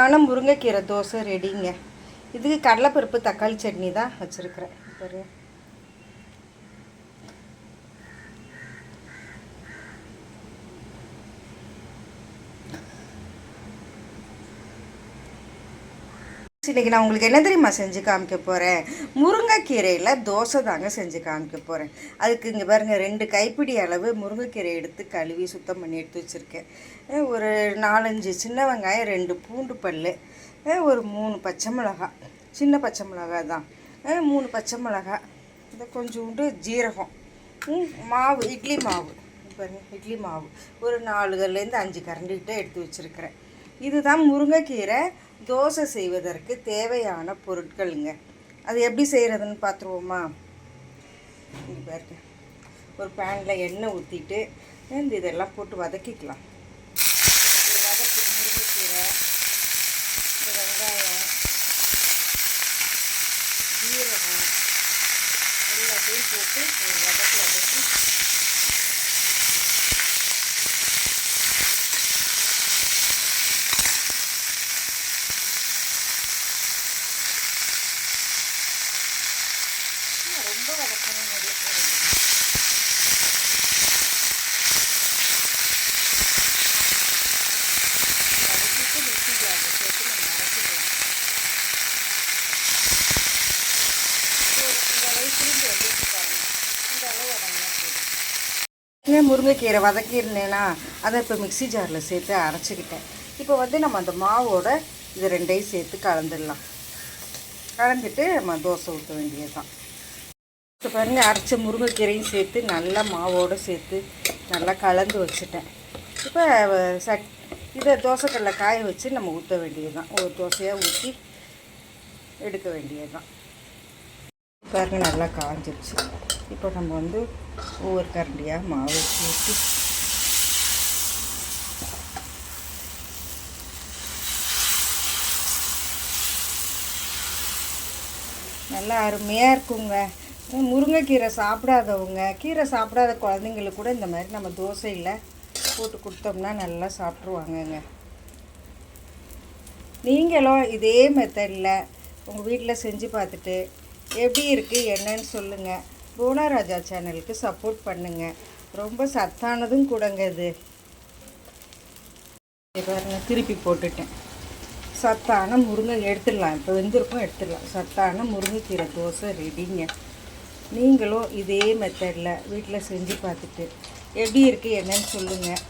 ஆனால் முருங்கைக்கீரை தோசை ரெடிங்க இதுக்கு கடலைப்பருப்பு தக்காளி சட்னி தான் வச்சுருக்குறேன். பாரு இன்னைக்கு நான் உங்களுக்கு என்ன தெரியுமா செஞ்சு காமிக்க போகிறேன் முருங்கைக்கீரையில் தோசை தாங்க செஞ்சு காமிக்க போகிறேன் அதுக்கு இங்கே பாருங்கள் ரெண்டு கைப்பிடி அளவு முருங்கைக்கீரை எடுத்து கழுவி சுத்தம் பண்ணி எடுத்து வச்சுருக்கேன். ஒரு நாலஞ்சு சின்ன வெங்காயம் ரெண்டு பூண்டு பல் ஒரு மூணு பச்சை மிளகாய் சின்ன பச்சை மிளகாய் தான். மூணு பச்சை மிளகாய் இந்த கொஞ்சோண்டு ஜீரகம் மாவு இட்லி மாவு பாருங்கள் இட்லி மாவு ஒரு நாலுலேருந்து அஞ்சு கரண்டிகிட்டே எடுத்து வச்சுருக்கிறேன். இதுதான் முருங்கைக்கீரை தோசை செய்வதற்கு தேவையான பொருட்களுங்க. அது எப்படி செய்கிறதுன்னு பார்த்துருவோமா பாருங்க. ஒரு பேனில் எண்ணெய் ஊற்றிட்டு இந்த இதெல்லாம் போட்டு வதக்கிக்கலாம். வதக்கி முருங்கைக்கீரை இந்த வெங்காயம் ஜீரகம் எல்லாத்தையும் போட்டு ஒரு வதக்கி வதக்கி ரொம்ப வதக்கணும் நிறைய வதக்கிட்டு மிக்சி ஜாரில் சேர்த்து நம்ம அரைச்சிக்கலாம் போதும். இந்த அளவு திரும்பி வந்துட்டு பாருங்க இந்த அளவு ரொம்ப வதக்கணும் ஏன் முருங்கைக்கீரை வதக்கியிருந்தேன்னா அதை இப்போ மிக்ஸி ஜாரில் சேர்த்து அரைச்சிக்கிட்டேன். இப்போ வந்து நம்ம அந்த மாவோட இது ரெண்டையும் சேர்த்து கலந்துடலாம். கலந்துட்டு நம்ம தோசை ஊற்ற வேண்டியது தான் இப்போ பாருங்க அரைச்ச முருங்கைக்கீரையும் சேர்த்து நல்லா மாவோடு சேர்த்து நல்லா கலந்து வச்சுட்டேன். இப்போ சட் இதை தோசைக்கல்ல காய வச்சு நம்ம ஊற்ற வேண்டியது தான் ஒரு தோசையாக ஊற்றி எடுக்க வேண்டியது தான் பாருங்க நல்லா காஞ்சிருச்சு. இப்போ நம்ம வந்து ஒவ்வொரு கரண்டியாக மாவு ஊற்றி நல்லா அருமையாக இருக்குங்க. முருங்கைக்கீரை சாப்பிடாதவங்க கீரை சாப்பிடாத குழந்தைங்களுக்கு கூட இந்த மாதிரி நம்ம தோசையில் போட்டு கொடுத்தோம்னா நல்லா சாப்பிட்ருவாங்கங்க நீங்களும் இதே மெத்தடில் உங்கள் வீட்டில் செஞ்சு பார்த்துட்டு எப்படி இருக்குது என்னன்னு சொல்லுங்கள் புவனராஜா சேனலுக்கு சப்போர்ட் பண்ணுங்கள் ரொம்ப சத்தானதும் கூடங்க இது. பாருங்கள் திருப்பி போட்டுட்டேன். சத்தான முருங்கை எடுத்துடலாம். இப்போ வெந்திருக்கும் எடுத்துடலாம். சத்தான முருங்கைக்கீரை தோசை ரெடிங்க நீங்களும் இதே மெத்தடில் வீட்டில் செஞ்சு பார்த்துட்டு எப்படி இருக்கு என்னன்னு சொல்லுங்கள்